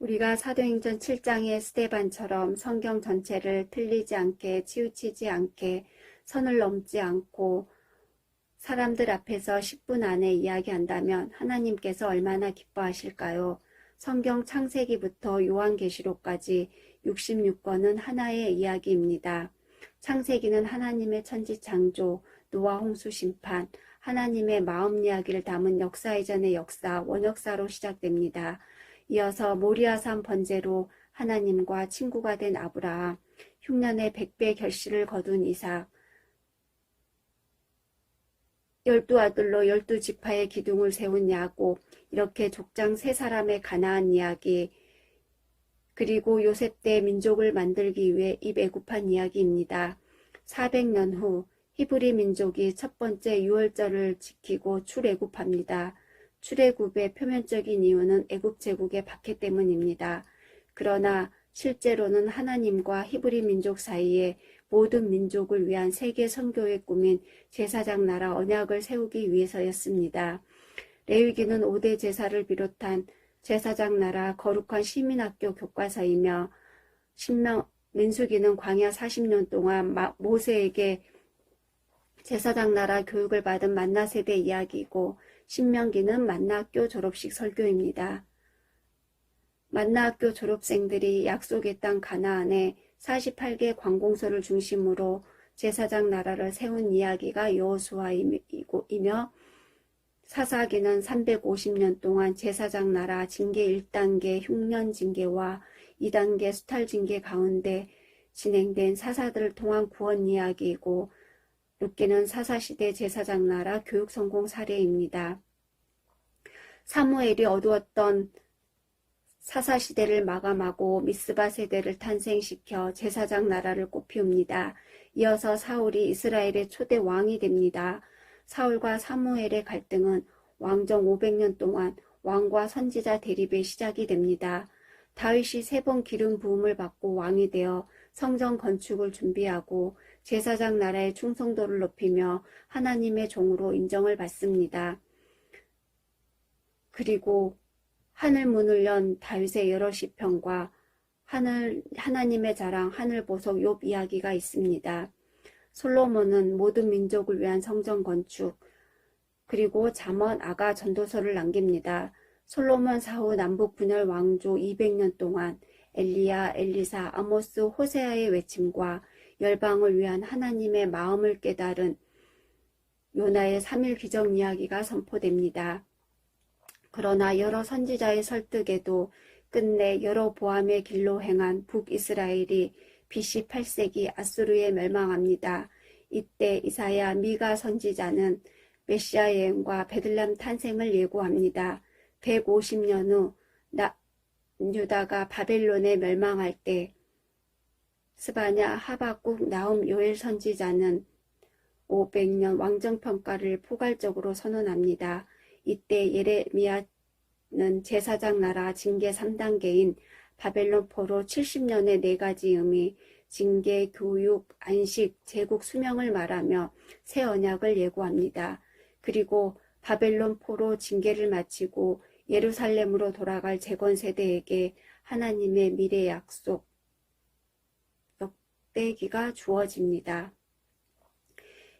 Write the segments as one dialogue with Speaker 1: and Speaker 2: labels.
Speaker 1: 우리가 사도행전 7장의 스테반처럼 성경 전체를 틀리지 않게 치우치지 않게 선을 넘지 않고 사람들 앞에서 10분 안에 이야기한다면 하나님께서 얼마나 기뻐하실까요? 성경 창세기부터 요한계시록까지 66권은 하나의 이야기입니다. 창세기는 하나님의 천지 창조, 노아 홍수 심판, 하나님의 마음 이야기를 담은 역사 이전의 역사, 원역사로 시작됩니다. 이어서 모리아산 번제로 하나님과 친구가 된 아브라함, 흉년의 백배 결실을 거둔 이삭, 열두 아들로 열두 지파의 기둥을 세운 야곱, 이렇게 족장 세 사람의 가나안 이야기, 그리고 요셉 때 민족을 만들기 위해 이 애굽한 이야기입니다. 400년 후 히브리 민족이 첫 번째 유월절을 지키고 출애굽합니다. 출애굽의 표면적인 이유는 애굽 제국의 박해 때문입니다. 그러나 실제로는 하나님과 히브리 민족 사이에 모든 민족을 위한 세계 선교의 꿈인 제사장 나라 언약을 세우기 위해서였습니다. 레위기는 5대 제사를 비롯한 제사장 나라 거룩한 시민학교 교과서이며 신명 민수기는 광야 40년 동안 모세에게 제사장 나라 교육을 받은 만나 세대 이야기이고 신명기는 만나학교 졸업식 설교입니다. 만나학교 졸업생들이 약속의 땅 가나안에 48개 관공서를 중심으로 제사장 나라를 세운 이야기가 여호수아이며 사사기는 350년 동안 제사장 나라 징계 1단계 흉년 징계와 2단계 수탈 징계 가운데 진행된 사사들을 통한 구원 이야기이고 룻기는 사사시대 제사장 나라 교육 성공 사례입니다. 사무엘이 어두웠던 사사시대를 마감하고 미스바 세대를 탄생시켜 제사장 나라를 꽃피웁니다. 이어서 사울이 이스라엘의 초대 왕이 됩니다. 사울과 사무엘의 갈등은 왕정 500년 동안 왕과 선지자 대립의 시작이 됩니다. 다윗이 세 번 기름 부음을 받고 왕이 되어 성전 건축을 준비하고 제사장 나라의 충성도를 높이며 하나님의 종으로 인정을 받습니다. 그리고 하늘 문을 연 다윗의 여러 시편과 하늘 하나님의 자랑 하늘 보석 욥 이야기가 있습니다. 솔로몬은 모든 민족을 위한 성전 건축 그리고 잠언 아가 전도서를 남깁니다. 솔로몬 사후 남북 분열 왕조 200년 동안 엘리야, 엘리사, 아모스, 호세아의 외침과 열방을 위한 하나님의 마음을 깨달은 요나의 3일 기적 이야기가 선포됩니다. 그러나 여러 선지자의 설득에도 끝내 여러 보암의 길로 행한 북이스라엘이 BC 8세기 아수르에 멸망합니다. 이때 이사야 미가 선지자는 메시아 여행과 베들람 탄생을 예고합니다. 150년 후 나, 유다가 바벨론에 멸망할 때 스바냐 하박국 나움 요엘 선지자는 500년 왕정평가를 포괄적으로 선언합니다. 이때 예레미야는 제사장 나라 징계 3단계인 바벨론 포로 70년의 네 가지 의미, 징계, 교육, 안식, 제국 수명을 말하며 새 언약을 예고합니다. 그리고 바벨론 포로 징계를 마치고 예루살렘으로 돌아갈 재건 세대에게 하나님의 미래 약속, 역대기가 주어집니다.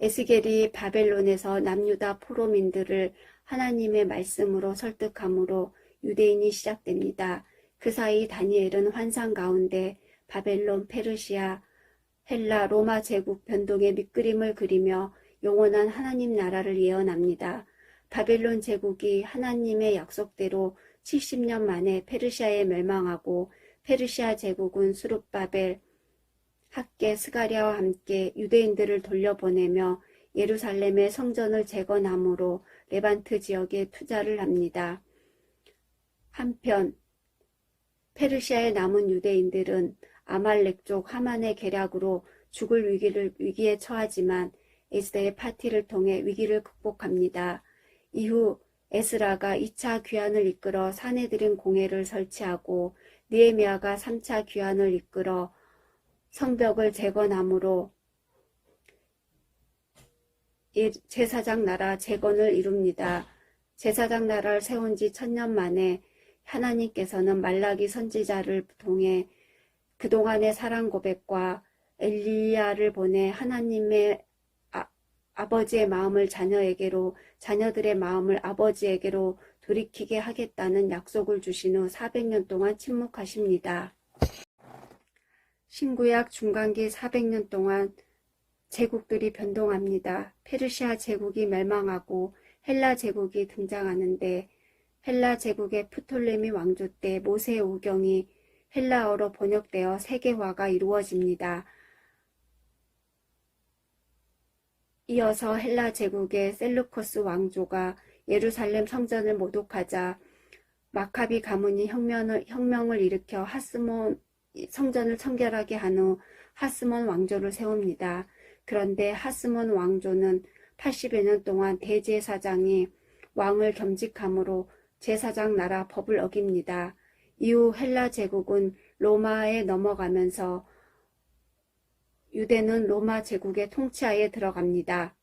Speaker 1: 에스겔이 바벨론에서 남유다 포로민들을 하나님의 말씀으로 설득함으로 유대인이 시작됩니다. 그 사이 다니엘은 환상 가운데 바벨론, 페르시아, 헬라, 로마 제국 변동의 밑그림을 그리며 영원한 하나님 나라를 예언합니다. 바벨론 제국이 하나님의 약속대로 70년 만에 페르시아에 멸망하고 페르시아 제국은 수룹바벨, 학계, 스가랴와 함께 유대인들을 돌려보내며 예루살렘의 성전을 재건함으로 레반트 지역에 투자를 합니다. 한편 페르시아에 남은 유대인들은 아말렉 족 하만의 계략으로 죽을 위기를 위기에 처하지만 에스더의 파티를 통해 위기를 극복합니다. 이후 에스라가 2차 귀환을 이끌어 사내들인 공회를 설치하고 느에미아가 3차 귀환을 이끌어 성벽을 재건함으로 제사장 나라 재건을 이룹니다. 제사장 나라를 세운 지 천년 만에 하나님께서는 말라기 선지자를 통해 그동안의 사랑 고백과 엘리야를 보내 하나님의 아, 아버지의 마음을 자녀에게로 자녀들의 마음을 아버지에게로 돌이키게 하겠다는 약속을 주신 후 400년 동안 침묵하십니다. 신구약 중간기 400년 동안 제국들이 변동합니다. 페르시아 제국이 멸망하고 헬라 제국이 등장하는데 헬라 제국의 프톨레미 왕조 때 모세 오경이 헬라어로 번역되어 세계화가 이루어집니다. 이어서 헬라 제국의 셀루커스 왕조가 예루살렘 성전을 모독하자 마카비 가문이 혁명을, 혁명을 일으켜 하스몬 성전을 청결하게 한 후 하스몬 왕조를 세웁니다. 그런데 하스몬 왕조는 80여 년 동안 대제사장이 왕을 겸직함으로 제사장 나라 법을 어깁니다. 이후 헬라 제국은 로마에 넘어가면서 유대는 로마 제국의 통치하에 들어갑니다.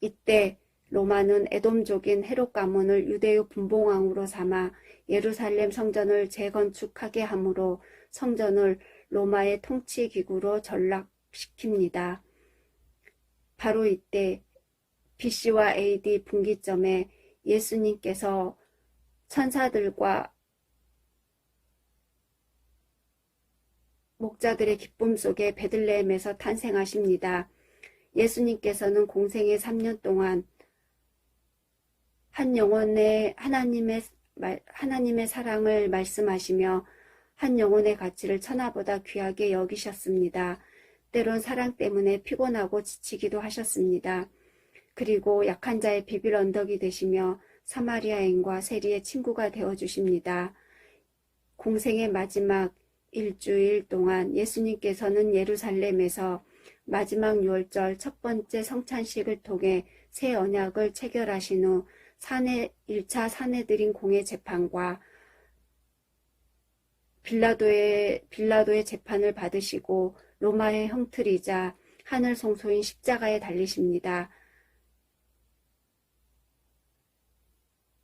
Speaker 1: 이때 로마는 에돔족인 헤롯 가문을 유대의 분봉왕으로 삼아 예루살렘 성전을 재건축하게 하므로 성전을 로마의 통치 기구로 전락시킵니다. 바로 이때 BC와 AD 분기점에 예수님께서 천사들과 목자들의 기쁨 속에 베들레헴에서 탄생하십니다. 예수님께서는 공생의 3년 동안 한 영혼의 하나님의 하나님의 사랑을 말씀하시며 한 영혼의 가치를 천하보다 귀하게 여기셨습니다. 때론 사랑 때문에 피곤하고 지치기도 하셨습니다. 그리고 약한 자의 비빌 언덕이 되시며 사마리아인과 세리의 친구가 되어 주십니다. 공생의 마지막 일주일 동안 예수님께서는 예루살렘에서 마지막 유월절 첫 번째 성찬식을 통해 새 언약을 체결하신 후 사내 1차 사내들인 공의 재판과 빌라도의 빌라도의 재판을 받으시고 로마의 형틀이자 하늘 성소인 십자가에 달리십니다.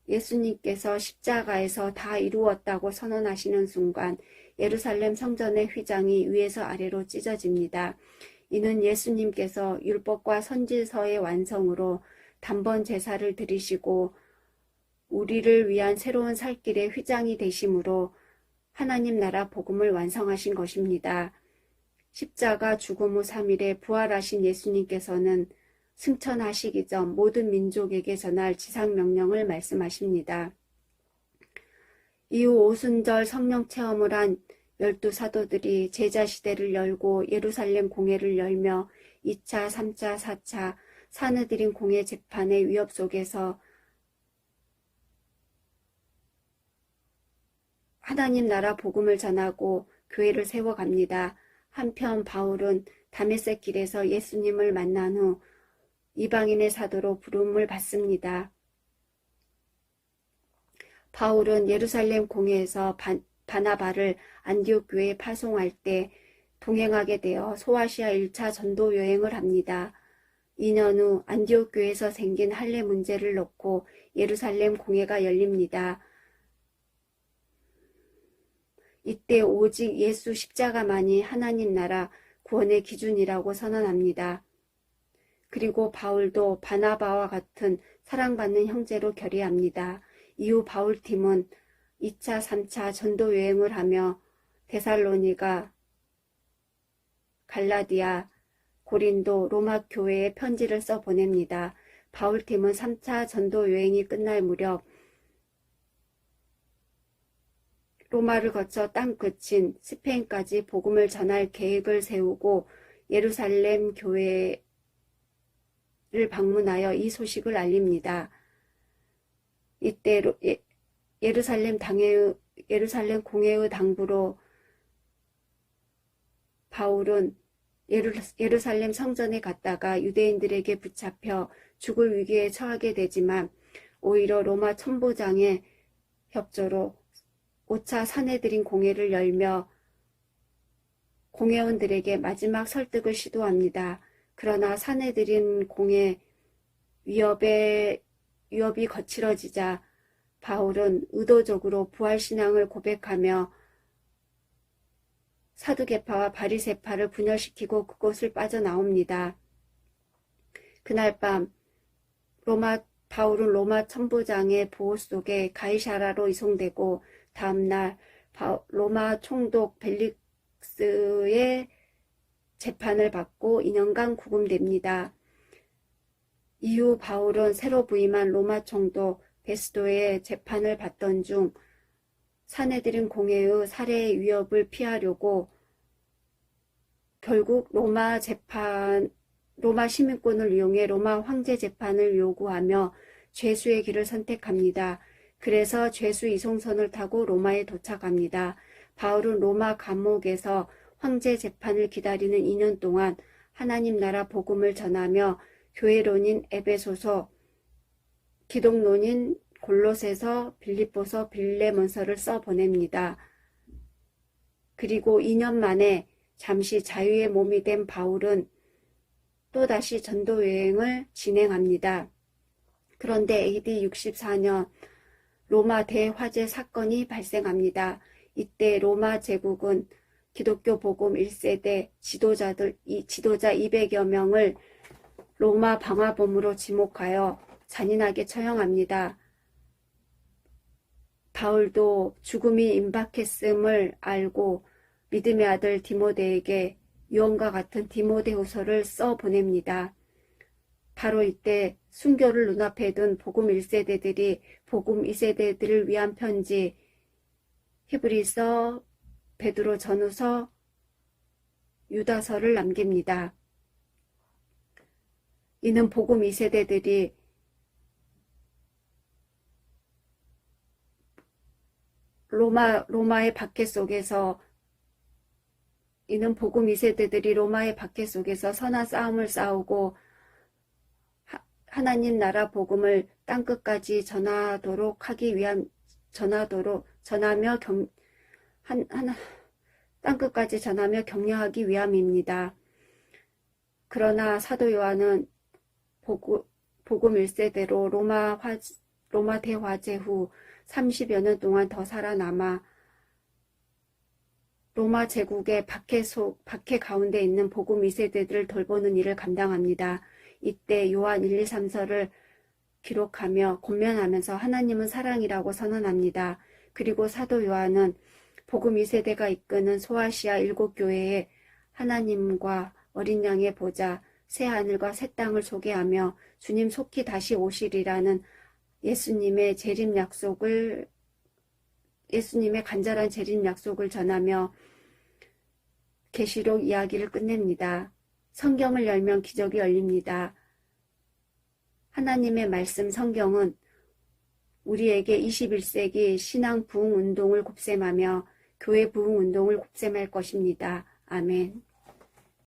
Speaker 1: 예수님께서 십자가에서 다 이루었다고 선언하시는 순간 예루살렘 성전의 휘장이 위에서 아래로 찢어집니다. 이는 예수님께서 율법과 선지서의 완성으로 단번 제사를 드리시고 우리를 위한 새로운 살 길의 휘장이 되심으로 하나님 나라 복음을 완성하신 것입니다. 십자가 죽음 후 3일에 부활하신 예수님께서는 승천하시기 전 모든 민족에게 전할 지상명령을 말씀하십니다. 이후 오순절 성령 체험을 한 열두 사도들이 제자 시대를 열고 예루살렘 공회를 열며 2차, 3차, 4차 사내들인 공회 재판의 위협 속에서 하나님 나라 복음을 전하고 교회를 세워갑니다. 한편 바울은 다메섹 길에서 예수님을 만난 후 이방인의 사도로 부름을 받습니다. 바울은 예루살렘 공회에서 바나바를 안디옥 교회에 파송할 때 동행하게 되어 소아시아 1차 전도 여행을 합니다. 2년 후 안디옥 교회에서 생긴 할례 문제를 놓고 예루살렘 공회가 열립니다. 이때 오직 예수 십자가만이 하나님 나라 구원의 기준이라고 선언합니다. 그리고 바울도 바나바와 같은 사랑받는 형제로 결의합니다. 이후 바울팀은 2차, 3차 전도 여행을 하며 데살로니가, 갈라디아, 고린도, 로마 교회에 편지를 써 보냅니다. 바울팀은 3차 전도 여행이 끝날 무렵 로마를 거쳐 땅 끝인 스페인까지 복음을 전할 계획을 세우고 예루살렘 교회를 방문하여 이 소식을 알립니다. 이때 예, 예루살렘 당의 예루살렘 공회의 당부로 바울은 예루, 예루살렘 성전에 갔다가 유대인들에게 붙잡혀 죽을 위기에 처하게 되지만 오히려 로마 천부장의 협조로 5차 사내들인 공회를 열며 공회원들에게 마지막 설득을 시도합니다. 그러나 사내들인 공회 위협의 위협이 거칠어지자 바울은 의도적으로 부활신앙을 고백하며 사두개파와 바리세파를 분열시키고 그곳을 빠져나옵니다. 그날 밤 로마 바울은 로마 천부장의 보호 속에 가이사라로 이송되고 다음날 바- 로마 총독 벨릭스의 재판을 받고 2년간 구금됩니다. 이후 바울은 새로 부임한 로마 총독 베스도의 재판을 받던 중 사내들인 공회의 살해 위협을 피하려고 결국 로마 재판 로마 시민권을 이용해 로마 황제 재판을 요구하며 죄수의 길을 선택합니다. 그래서 죄수 이송선을 타고 로마에 도착합니다. 바울은 로마 감옥에서 황제 재판을 기다리는 2년 동안 하나님 나라 복음을 전하며 교회론인 에베소서, 기독론인 골로새서, 빌립보서, 빌레몬서를 써 보냅니다. 그리고 2년 만에 잠시 자유의 몸이 된 바울은 또다시 전도 여행을 진행합니다. 그런데 AD 64년 로마 대화재 사건이 발생합니다. 이때 로마 제국은 기독교 복음 1세대 지도자들, 이 지도자 200여 명을 로마 방화범으로 지목하여 잔인하게 처형합니다. 바울도 죽음이 임박했음을 알고 믿음의 아들 디모데에게 유언과 같은 디모데후서를 써 보냅니다. 바로 이때 순교를 눈앞에 둔 복음 1세대들이 복음 2세대들을 위한 편지 히브리서, 베드로 전후서, 유다서를 남깁니다. 이는 복음 2세대들이 로마, 로마의 박해 속에서 이는 복음 2세대들이 로마의 박해 속에서 선한 싸움을 싸우고 하, 하나님 나라 복음을 땅 끝까지 전하도록 하기 위한 전하도록 전하며 경 한, 하나 땅 끝까지 전하며 격려하기 위함입니다. 그러나 사도 요한은 복음, 복음 1세대로 로마 화, 로마 대화재 후 30여 년 동안 더 살아남아 로마 제국의 박해 속, 박해 가운데 있는 복음 2세대들을 돌보는 일을 감당합니다. 이때 요한 1, 2, 3서를 기록하며 권면하면서 하나님은 사랑이라고 선언합니다. 그리고 사도 요한은 복음 2세대가 이끄는 소아시아 일곱 교회에 하나님과 어린 양의 보좌, 새 하늘과 새 땅을 소개하며 주님 속히 다시 오시리라는 예수님의 재림 약속을 예수님의 간절한 재림 약속을 전하며 계시록 이야기를 끝냅니다. 성경을 열면 기적이 열립니다. 하나님의 말씀 성경은 우리에게 21세기 신앙 부흥 운동을 곱셈하며 교회 부흥 운동을 곱셈할 것입니다. 아멘.